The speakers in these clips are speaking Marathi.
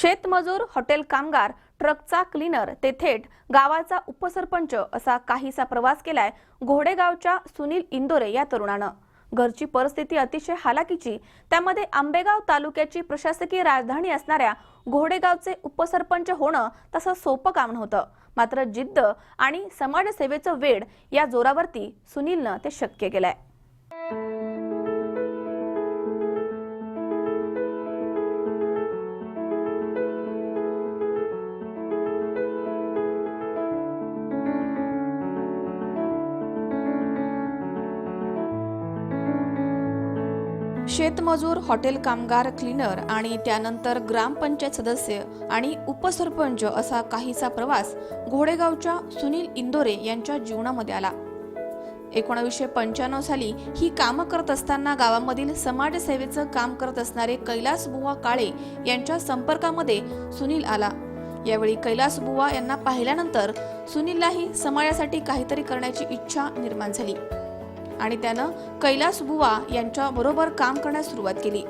शेतमजूर हॉटेल कामगार ट्रकचा क्लीनर ते थेट गावाचा उपसरपंच असा काहीसा प्रवास केलाय घोडेगावच्या सुनील इंदोरे या तरुणानं. घरची परिस्थिती अतिशय हालाकीची त्यामध्ये आंबेगाव तालुक्याची प्रशासकीय राजधानी असणाऱ्या घोडेगावचे उपसरपंच होणं तसं सोपं काम नव्हतं. मात्र जिद्द आणि समाजसेवेचं वेड या जोरावरती सुनीलनं ते शक्य केलंय. शेतमजूर हॉटेल कामगार क्लीनर आणि त्यानंतर ग्रामपंचायत सदस्य आणि उपसरपंच असा काहीसा प्रवास घोडेगावच्या सुनील इंदोरे यांच्या जीवनामध्ये आला. एकोणावीसशे पंच्याण्णव साली ही कामं करत असताना गावामधील समाजसेवेचं काम करत असणारे कैलास बुवा काळे यांच्या संपर्कामध्ये सुनील आला. यावेळी कैलास बुवा यांना पाहिल्यानंतर सुनीललाही समाजासाठी काहीतरी करण्याची इच्छा निर्माण झाली. आणि त्यानं कैलास बुवा यांच्या बरोबर काम करण्यास सुरुवात केली.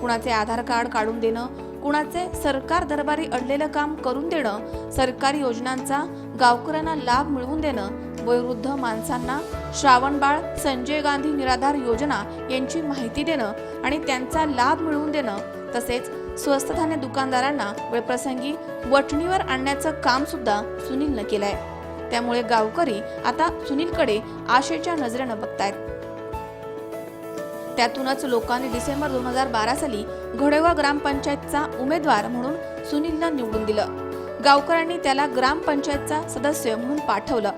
कुणाचे आधार कार्ड काढून देणं कुणाचे सरकार दरबारी अडलेलं काम करून देणं सरकारी योजनांचा गावकऱ्यांना लाभ मिळवून देणं वयोवृद्ध माणसांना श्रावणबाळ संजय गांधी निराधार योजना यांची माहिती देणं आणि त्यांचा लाभ मिळवून देणं तसेच स्वस्त धान्य दुकानदारांना वेळप्रसंगी वठणीवर आणण्याचं काम सुद्धा सुनीलनं केलंय. त्यामुळे गावकरी आता सुनीलकडे आशेच्या नजरेनं बघतायत. त्यातूनच लोकांनी डिसेंबर दोन हजार बारा साली घोडेगाव ग्रामपंचायतचा उमेदवार म्हणून सुनीलला निवडून दिलं. गावकऱ्यांनी त्याला ग्रामपंचायतचा सदस्य म्हणून पाठवलं.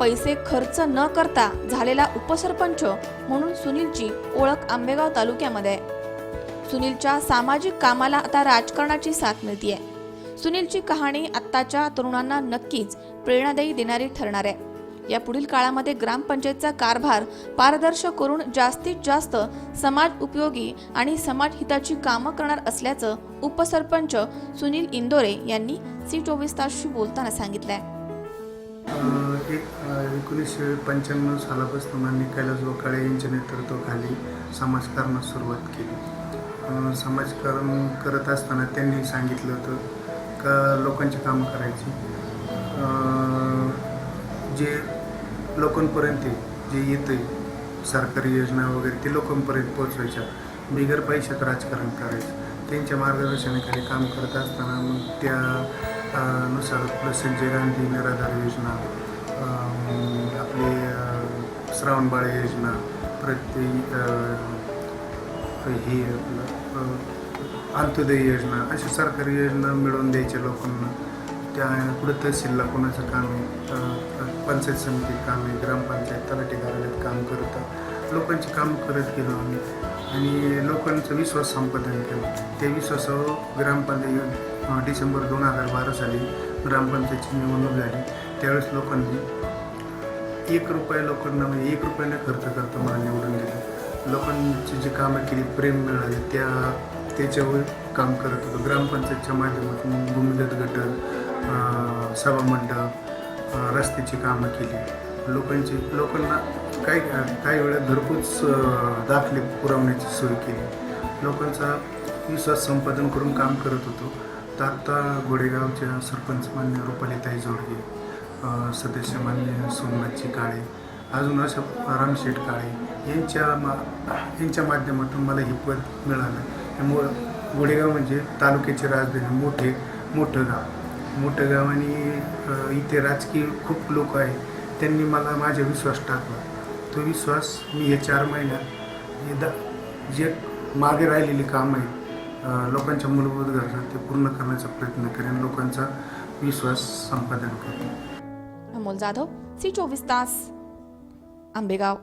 पैसे खर्च न करता झालेला उपसरपंच म्हणून सुनीलची ओळख आंबेगाव तालुक्यामध्ये आहे. सुनीलच्या सामाजिक कामाला आता राजकारणाची साथ मिळतीये. सुनीलची कहाणी आत्ताच्या तरुणांना नक्कीच प्रेरणादायी देणारी ठरणार आहे. या पुढील काळामध्ये ग्रामपंचायतचा कारभार पारदर्शक करून जास्तीत जास्त समाज उपयोगी आणि समाज हिताची कामं करणार असल्याचं उपसरपंच सुनील इंदोरे यांनी सी चोवीस तासशी बोलताना सांगितलंय. एकोणीसशे पंच्याण्णव सालापासून आम्ही कैलास वकाळे यांच्या नेतृत्वाखाली समाजकारणास सुरुवात केली. समाजकारण करत असताना त्यांनी सांगितलं होतं का लोकांची कामं करायची. जे लोकांपर्यंत जे येतं सरकारी योजना वगैरे ते लोकांपर्यंत पोचवायच्या बिगर पैशात राजकारण करायचं. त्यांच्या मार्गदर्शनाखाली काम करत असताना मग त्या नुसार आपलं संजय गांधी निराधार योजना आपली श्रावणबाळ योजना प्रत्येक हे ही आपलं अंत्योदय योजना अशा सरकारी योजना मिळवून द्यायच्या लोकांना. त्या पुढे तहसीलला कोणाचं काम आहे? पंचायत समितीत काम आहे ग्रामपंचायत तलाठी कार्यालयात काम करतं लोकांची काम करत गेलो आम्ही. आणि लोकांचा विश्वास संपादन केलं. त्या विश्वासावर ग्रामपंचायत डिसेंबर दोन हजार बारा साली ग्रामपंचायतची निवडणूक झाली. त्यावेळेस लोकांनी एक रुपया लोकांना म्हणजे एक रुपयाने खर्च करता मला निवडून दिलं. लोकांची जी कामं केली प्रेम मिळाले त्या त्याच्यावर काम करत होतो. ग्रामपंचायतच्या माध्यमातून भूमिगत गटर सभामंडप रस्त्याची कामं केली. लोकांची लोकांना काही काही वेळा घरपोच दाखले पुरवण्याची सोय केली. लोकांचा विश्वास संपादन करून काम करत होतो. तर आत्ता घोडेगावच्या सरपंच मान्य रुपालीताई जोडगे सदस्य मान्य सोमनाथजी काळे अजून अशा रामशेठ काळे यांच्या मा यांच्या माध्यमातून मला हे पद मिळालं. त्यामुळं गोडेगाव म्हणजे तालुक्याची राजधानी मोठे मोठं गाव. मोठं गाव आणि इथे राजकीय खूप लोक आहेत. त्यांनी मला माझा विश्वास टाकला. तो विश्वास मी हे चार महिन्यात हे दा जे मागे राहिलेली कामं आहेत लोकांच्या मूलभूत गरजा ते पूर्ण करण्याचा प्रयत्न करेन लोकांचा विश्वास संपादन करेन. अमोल जाधव सी चोवीस तास आंबेगाव.